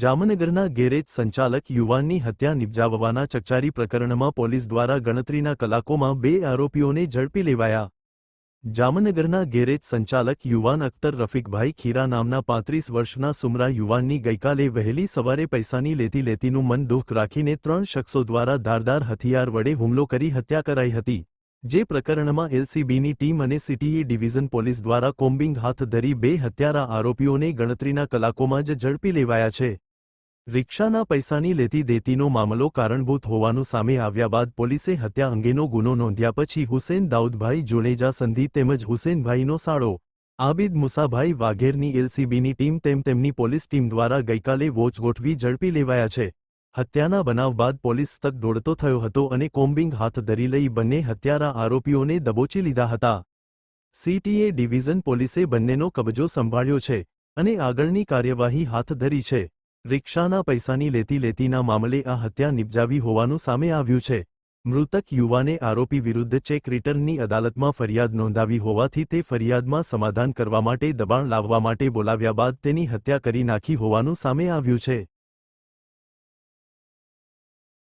જામનગરના ગેરેજ સંચાલક યુવાનની હત્યા નિપજાવવાના ચકચારી પ્રકરણમાં પોલીસ દ્વારા ગણતરીના કલાકોમાં બે આરોપીઓને ઝડપી લેવાયા. જામનગરના ગેરેજ સંચાલક યુવાન અખ્તર રફીકભાઈ ખીરા નામના પાંત્રીસ વર્ષના સુમરા યુવાનની ગઈકાલે વહેલી સવારે પૈસાની લેતી લેતીનું મન દુઃખ રાખીને ત્રણ શખ્સો દ્વારા ધારદાર હથિયાર વડે હુમલો કરી હત્યા કરાઈ હતી, જે પ્રકરણમાં એલસીબીની ટીમ અને સીટીઈ ડિવિઝન પોલીસ દ્વારા કોમ્બિંગ હાથ ધરી બે હત્યારા આરોપીઓને ગણતરીના કલાકોમાં જ ઝડપી લેવાયા છે. રિક્ષાના પૈસાની લેતી દેતીનો મામલો કારણભૂત હોવાનું સામે આવ્યા બાદ પોલીસે હત્યા અંગેનો ગુનો નોંધ્યા પછી હુસેન દાઉદભાઈ જુડેજા સંધિ તેમજ હુસેનભાઈનો સાળો, આબિદ મુસાભાઈ વાઘેરની એલસીબીની ટીમ તેમ તેમની પોલીસ ટીમ દ્વારા ગઈકાલે વોચ ગોઠવી ઝડપી લેવાયા છે. હત્યાના બનાવ બાદ પોલીસ તક દોડતો થયો હતો અને કોમ્બિંગ હાથ ધરી લઈ બંને હત્યારા આરોપીઓને દબોચી લીધા હતા. સીટીએ ડિવિઝન પોલીસે બંનેનો કબજો સંભાળ્યો છે અને આગળની કાર્યવાહી હાથ ધરી છે. રિક્ષાના પૈસાની લેતી લેતીના મામલે આ હત્યા નિપજાવી હોવાનું સામે આવ્યું છે. મૃતક યુવાને આરોપી વિરુદ્ધ ચેક રિટર્નની અદાલતમાં ફરિયાદ નોંધાવી હોવાથી તે ફરિયાદમાં સમાધાન કરવા માટે દબાણ લાવવા માટે બોલાવ્યા બાદ તેની હત્યા કરી નાખી હોવાનું સામે આવ્યું છે.